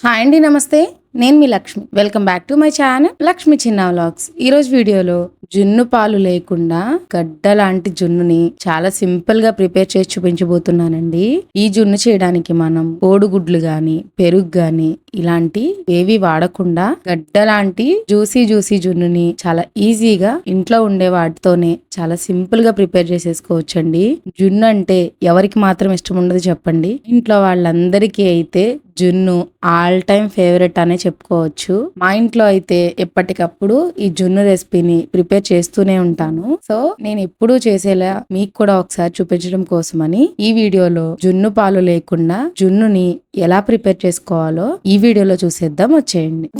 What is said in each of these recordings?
Hi అండి నమస్తే. నేను మీ Lakshmi. Welcome back to my channel Lakshmi Chinna vlogs ఈ రోజు వీడియోలో జున్ను పాలు లేకుండా గడ్డ లాంటి జున్నుని చాలా సింపుల్గా ప్రిపేర్ చేసి చూపించబోతున్నానండి. ఈ జున్ను చేయడానికి మనం కోడిగుడ్లు గాని పెరుగు గాని ఇలాంటి ఏవి వాడకుండా గడ్డ లాంటి జ్యూసీ జ్యూసీ జున్నుని చాలా ఈజీగా ఇంట్లో ఉండే వాటితోనే చాలా సింపుల్గా ప్రిపేర్ చేసేసుకోవచ్చండి. జున్ను అంటే ఎవరికి మాత్రం ఇష్టం ఉండదు చెప్పండి. ఇంట్లో వాళ్ళందరికీ అయితే జున్ను ఆల్ టైమ్ ఫేవరెట్ అనే చెప్పుకోవచ్చు. మా ఇంట్లో అయితే ఎప్పటికప్పుడు ఈ జున్ను రెసిపీని ప్రిపేర్ చేస్తూనే ఉంటాను. సో నేను ఎప్పుడూ చేసేలా మీకు కూడా ఒకసారి చూపించడం కోసమని ఈ వీడియోలో జున్ను పాలు లేకుండా జున్నుని ఎలా ప్రిపేర్ చేసుకోవాలో ఈ వీడియోలో చూసేద్దాం. వచ్చేయండి.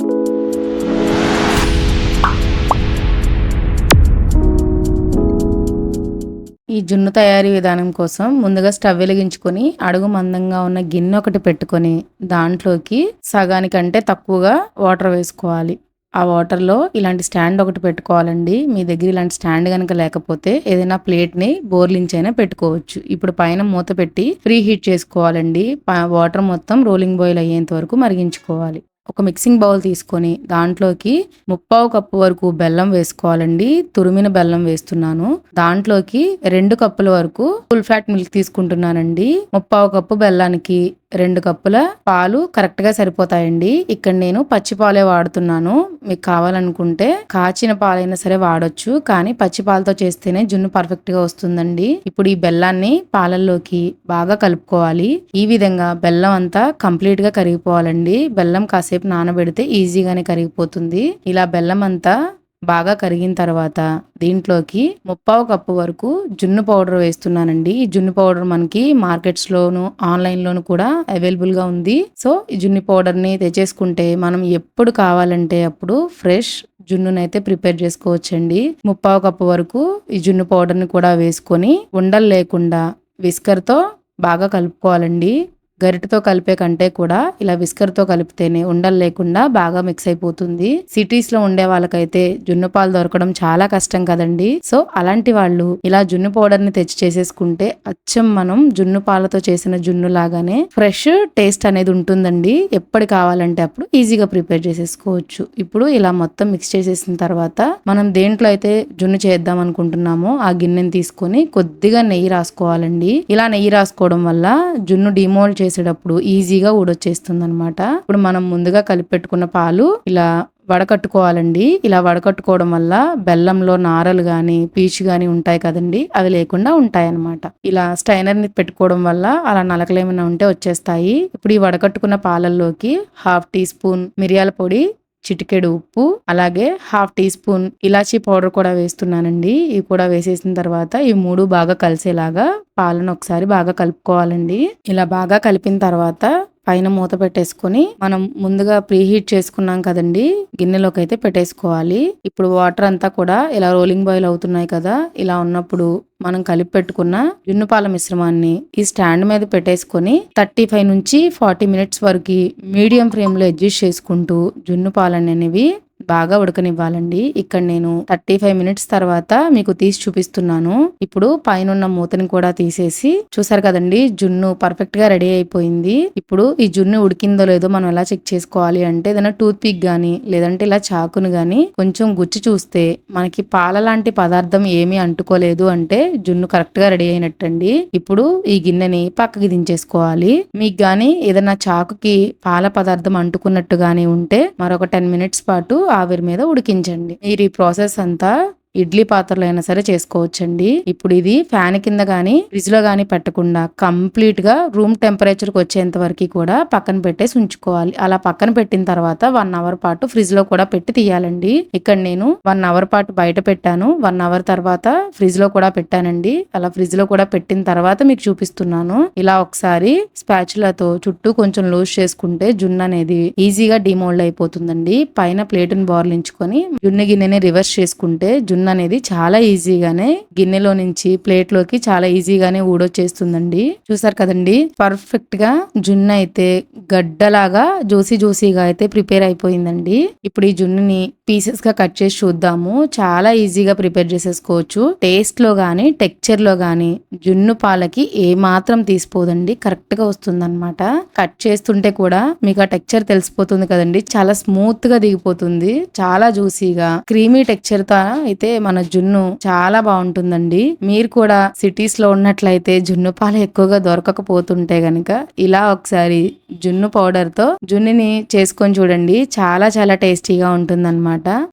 ఈ జున్ను తయారీ విధానం కోసం ముందుగా స్టవ్ వెలిగించుకొని అడుగు మందంగా ఉన్న గిన్నె ఒకటి పెట్టుకొని దాంట్లోకి సగానికంటే తక్కువగా వాటర్ వేసుకోవాలి. ఆ వాటర్లో ఇలాంటి స్టాండ్ ఒకటి పెట్టుకోవాలండి. మీ దగ్గర ఇలాంటి స్టాండ్ కనుక లేకపోతే ఏదైనా ప్లేట్ని బోర్లించైనా పెట్టుకోవచ్చు. ఇప్పుడు పైన మూత పెట్టి ఫ్రీ హీట్ చేసుకోవాలండి. వాటర్ మొత్తం రోలింగ్ బాయిల్ అయ్యేంత వరకు మరిగించుకోవాలి. ఒక మిక్సింగ్ బౌల్ తీసుకొని దాంట్లోకి ముప్పావు కప్పు వరకు బెల్లం వేసుకోవాలండి. తురిమిన బెల్లం వేస్తున్నాను. దాంట్లోకి రెండు కప్పుల వరకు ఫుల్ ఫ్యాట్ మిల్క్ తీసుకుంటున్నానండి. ముప్పావు కప్పు బెల్లానికి రెండు కప్పుల పాలు కరెక్ట్గా సరిపోతాయండి. ఇక్కడ నేను పచ్చి పాలే వాడుతున్నాను. మీకు కావాలనుకుంటే కాచిన పాలైనా సరే వాడొచ్చు కానీ పచ్చి పాలతో చేస్తేనే జున్ను పర్ఫెక్ట్గా వస్తుందండి. ఇప్పుడు ఈ బెల్లాన్ని పాలల్లోకి బాగా కలుపుకోవాలి. ఈ విధంగా బెల్లం అంతా కంప్లీట్గా కరిగిపోవాలండి. బెల్లం కాసేపు నానబెడితే ఈజీగానే కరిగిపోతుంది. ఇలా బెల్లం అంతా బాగా కరిగిన తర్వాత దీంట్లోకి ముప్పావు కప్పు వరకు జున్ను పౌడర్ వేస్తున్నానండి. ఈ జున్ను పౌడర్ మనకి మార్కెట్స్లోను ఆన్లైన్లోను కూడా అవైలబుల్గా ఉంది. సో ఈ జున్ను పౌడర్ని తెచ్చేసుకుంటే మనం ఎప్పుడు కావాలంటే అప్పుడు ఫ్రెష్ జున్నునైతే ప్రిపేర్ చేసుకోవచ్చండి. ముప్పావు కప్పు వరకు ఈ జున్ను పౌడర్ని కూడా వేసుకొని ఉండలు లేకుండా విస్కర్తో బాగా కలుపుకోవాలండి. గరిటతో కలిపే కంటే కూడా ఇలా విస్కర్తో కలిపితేనే ఉండలు లేకుండా బాగా మిక్స్ అయిపోతుంది. సిటీస్లో ఉండే వాళ్ళకైతే జున్ను పాలు దొరకడం చాలా కష్టం కదండి. సో అలాంటి వాళ్ళు ఇలా జున్ను పౌడర్ని తెచ్చి చేసేసుకుంటే అచ్చం మనం జున్ను పాలతో చేసిన జున్ను లాగానే ఫ్రెష్ టేస్ట్ అనేది ఉంటుందండి. ఎప్పటి కావాలంటే అప్పుడు ఈజీగా ప్రిపేర్ చేసేసుకోవచ్చు. ఇప్పుడు ఇలా మొత్తం మిక్స్ చేసేసిన తర్వాత మనం దేంట్లో అయితే జున్ను చేద్దాం అనుకుంటున్నామో ఆ గిన్నెని తీసుకొని కొద్దిగా నెయ్యి రాసుకోవాలండి. ఇలా నెయ్యి రాసుకోవడం వల్ల జున్ను డిమోల్డ్ చేసేటప్పుడు ఈజీగా ఊడొచ్చేస్తుంది అనమాట ఇప్పుడు మనం ముందుగా కలిపి పెట్టుకున్న పాలు ఇలా వడకట్టుకోవాలండి. ఇలా వడకట్టుకోవడం వల్ల బెల్లంలో నారలు గాని పీచు గాని ఉంటాయి కదండి. అవి లేకుండా ఉంటాయి అనమాట ఇలా స్టైనర్ని పెట్టుకోవడం వల్ల అలా నలకలేమైనా ఉంటే వచ్చేస్తాయి. ఇప్పుడు ఈ వడకట్టుకున్న పాలల్లోకి హాఫ్ టీ స్పూన్ మిరియాల పొడి చిటికెడు ఉప్పు అలాగే హాఫ్ టీ స్పూన్ ఇలాచీ పౌడర్ కూడా వేస్తున్నానండి. ఇవి కూడా వేసేసిన తర్వాత ఈ మూడు బాగా కలిసేలాగా పాలను ఒకసారి బాగా కలుపుకోవాలండి. ఇలా బాగా కలిపిన తర్వాత పైన మూత పెట్టేసుకొని మనం ముందుగా ప్రీ హీట్ చేసుకున్నాం కదండి గిన్నెలోకి అయితే పెట్టేసుకోవాలి. ఇప్పుడు వాటర్ అంతా కూడా ఇలా రోలింగ్ బాయిల్ అవుతున్నాయి కదా ఇలా ఉన్నప్పుడు మనం కలిపి పెట్టుకున్న జున్నుపాల మిశ్రమాన్ని ఈ స్టాండ్ మీద పెట్టేసుకొని థర్టీ ఫైవ్ నుంచి ఫార్టీ మినిట్స్ వరకు మీడియం ఫ్లేమ్లో అడ్జస్ట్ చేసుకుంటూ జున్ను అనేవి బాగా ఉడకనివ్వాలండి. ఇక్కడ నేను థర్టీ ఫైవ్ మినిట్స్ తర్వాత మీకు తీసి చూపిస్తున్నాను. ఇప్పుడు పైన మూతని కూడా తీసేసి చూసారు కదండి జున్ను పర్ఫెక్ట్గా రెడీ అయిపోయింది. ఇప్పుడు ఈ జున్ను ఉడికిందో లేదో మనం ఎలా చెక్ చేసుకోవాలి అంటే ఏదైనా టూత్ పిక్ గానీ లేదంటే ఇలా చాకును గాని కొంచెం గుచ్చి చూస్తే మనకి పాల లాంటి పదార్థం ఏమీ అంటుకోలేదు అంటే జున్ను కరెక్ట్గా రెడీ అయినట్టండి. ఇప్పుడు ఈ గిన్నెని పక్కకి దించేసుకోవాలి. మీకు గాని ఏదైనా చాకుకి పాల పదార్థం అంటుకున్నట్టు గానీ ఉంటే మరొక టెన్ మినిట్స్ పాటు ఆవిరి మీద ఉడికించండి. మీరు ఈ ప్రాసెస్ అంతా ఇడ్లీ పాత్రలో అయినా సరే చేసుకోవచ్చండి. ఇప్పుడు ఇది ఫ్యాన్ కింద గానీ ఫ్రిడ్జ్లో గానీ పెట్టకుండా కంప్లీట్గా రూమ్ టెంపరేచర్కి వచ్చేంత వరకు కూడా పక్కన పెట్టేసి ఉంచుకోవాలి. అలా పక్కన పెట్టిన తర్వాత వన్ అవర్ పాటు ఫ్రిడ్జ్లో కూడా పెట్టి తీయాలండి. ఇక్కడ నేను వన్ అవర్ పాటు బయట పెట్టాను. వన్ అవర్ తర్వాత ఫ్రిడ్జ్లో కూడా పెట్టానండి. అలా ఫ్రిడ్జ్లో కూడా పెట్టిన తర్వాత మీకు చూపిస్తున్నాను. ఇలా ఒకసారి స్పాచులతో చుట్టూ కొంచెం లూజ్ చేసుకుంటే జున్ను అనేది ఈజీగా డిమోల్డ్ అయిపోతుందండి. పైన ప్లేట్ని బోర్లించుకొని జున్ను గిన్నెని రివర్స్ చేసుకుంటే జున్ను జున్ను అనేది చాలా ఈజీగానే గిన్నెలో నుంచి ప్లేట్లోకి చాలా ఈజీగానే ఊడొచ్చేస్తుందండి. చూసారు కదండి? పర్ఫెక్ట్గా జున్ను అయితే గడ్డలాగా జోసి జోసీగా అయితే ప్రిపేర్ అయిపోయిందండి. ఇప్పుడు ఈ జున్నుని పీసెస్గా కట్ చేసి చూద్దాము. చాలా ఈజీగా ప్రిపేర్ చేసేసుకోవచ్చు. టేస్ట్లో గానీ టెక్చర్లో గానీ జున్ను పాలకి ఏ మాత్రం తీసిపోదండి. కరెక్ట్గా వస్తుంది అనమాట కట్ చేస్తుంటే కూడా మీకు ఆ టెక్చర్ తెలిసిపోతుంది కదండి. చాలా స్మూత్గా దిగిపోతుంది. చాలా జ్యూసీగా క్రీమీ టెక్చర్తో అయితే మన జున్ను చాలా బాగుంటుందండి. మీరు కూడా సిటీస్లో ఉన్నట్లయితే జున్ను పాలు ఎక్కువగా దొరకకపోతుంటే గనక ఇలా ఒకసారి జున్ను పౌడర్తో జున్నుని చేసుకొని చూడండి. చాలా చాలా టేస్టీగా ఉంటుంది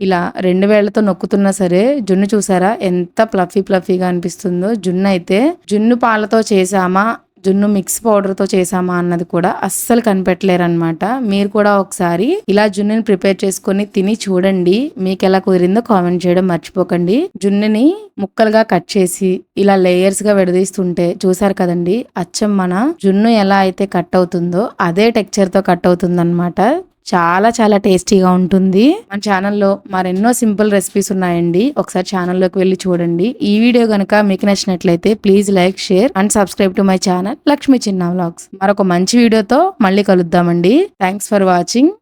ఇలా రెండు వేళ్ళతో నొక్కుతున్నా సరే జున్ను చూసారా? ఎంత ప్లఫీ ప్లఫీగా అనిపిస్తుందో. జున్ను అయితే జున్ను పాలతో చేసామా? జున్ను మిక్స్ పౌడర్తో చేసామా అన్నది కూడా అస్సలు కనిపెట్టలేరనమాట మీరు కూడా ఒకసారి ఇలా జున్నుని ప్రిపేర్ చేసుకొని తిని చూడండి. మీకు ఎలా కుదిరిందో కామెంట్ చేయడం మర్చిపోకండి. జున్నుని ముక్కలుగా కట్ చేసి ఇలా లేయర్స్గా విడదీస్తుంటే చూసారు కదండి అచ్చం మన జున్ను ఎలా అయితే కట్ అవుతుందో అదే టెక్చర్తో కట్ అవుతుంది చాలా చాలా టేస్టీగా ఉంటుంది. మన ఛానల్లో మరెన్నో సింపుల్ రెసిపీస్ ఉన్నాయండి. ఒకసారి ఛానల్లోకి వెళ్ళి చూడండి. ఈ వీడియో కనుక మీకు నచ్చినట్లయితే please like share and subscribe to my channel Lakshmi Chinna vlogs. మరొక మంచి వీడియోతో మళ్ళీ కలుద్దామండి. Thanks for watching.